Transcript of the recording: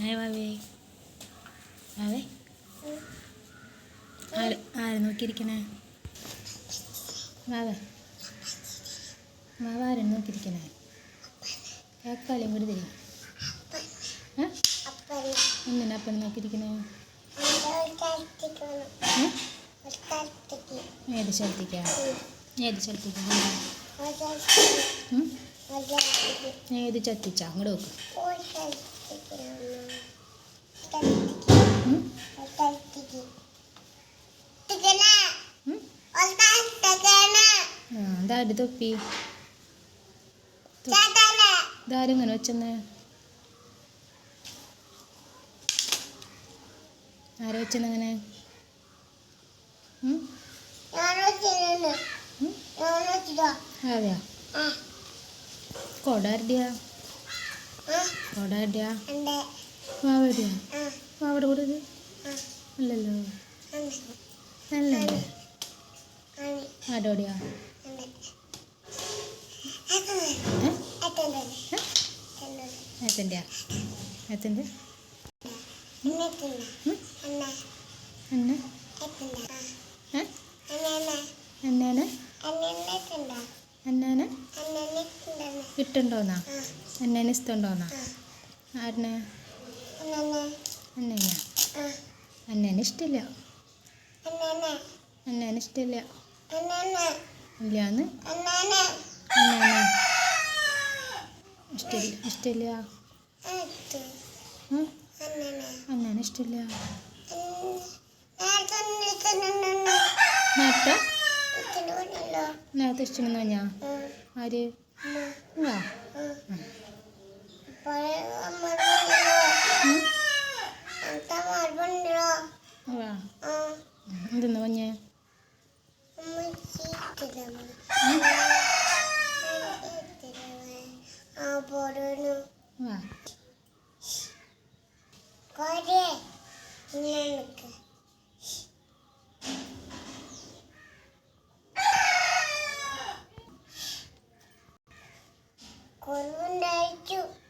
ഏ വാവേ വാവേ ആര് ആര് നോക്കിയിരിക്കണേ വാവേ വാവ ആരും നോക്കിയിരിക്കണേ കേക്കാലും കൂടി തരും എന്തിനാ അപ്പം നോക്കിയിരിക്കണേ? ഏത് സ്ഥലത്തേക്കാ ഏത് സ്ഥലത്തേക്കാ? ഏത് ചത്തിച്ചാ അങ്ങോട്ട് നോക്ക് ഇതാര് തൊപ്പി? ഇതാരും ഇങ്ങനെ വെച്ചെന്ന്? ആരാ വെച്ചെന്ന് അങ്ങനെ? അതെയാ? അല്ലല്ലോ? അല്ലല്ലേ? ഏ ഏത്തന്റെയാ ഏത്തന്റെ എന്നെ ഇട്ടുണ്ടോന്നാ? എന്നേനെ ഇഷ്ടമുണ്ടോന്നാ? ആരനെ? എന്നേനാ അന്നേനെ ഇഷ്ടമില്ല. അന്നേനെ ഇഷ്ടമില്ല. ഇല്ലാന്ന്? എന്നേനെ ഇഷ്ടമില്ല ഇഷ്ടമില്ല ഉം? എന്നേനെ ഇഷ്ടമില്ല നേരത്തെ? നേരത്തെ ഇഷ്ടമെന്ന് പറഞ്ഞാ? ആര്? വാ എന്തെന്ന് പറഞ്ഞേ? これ、なんか。このライト。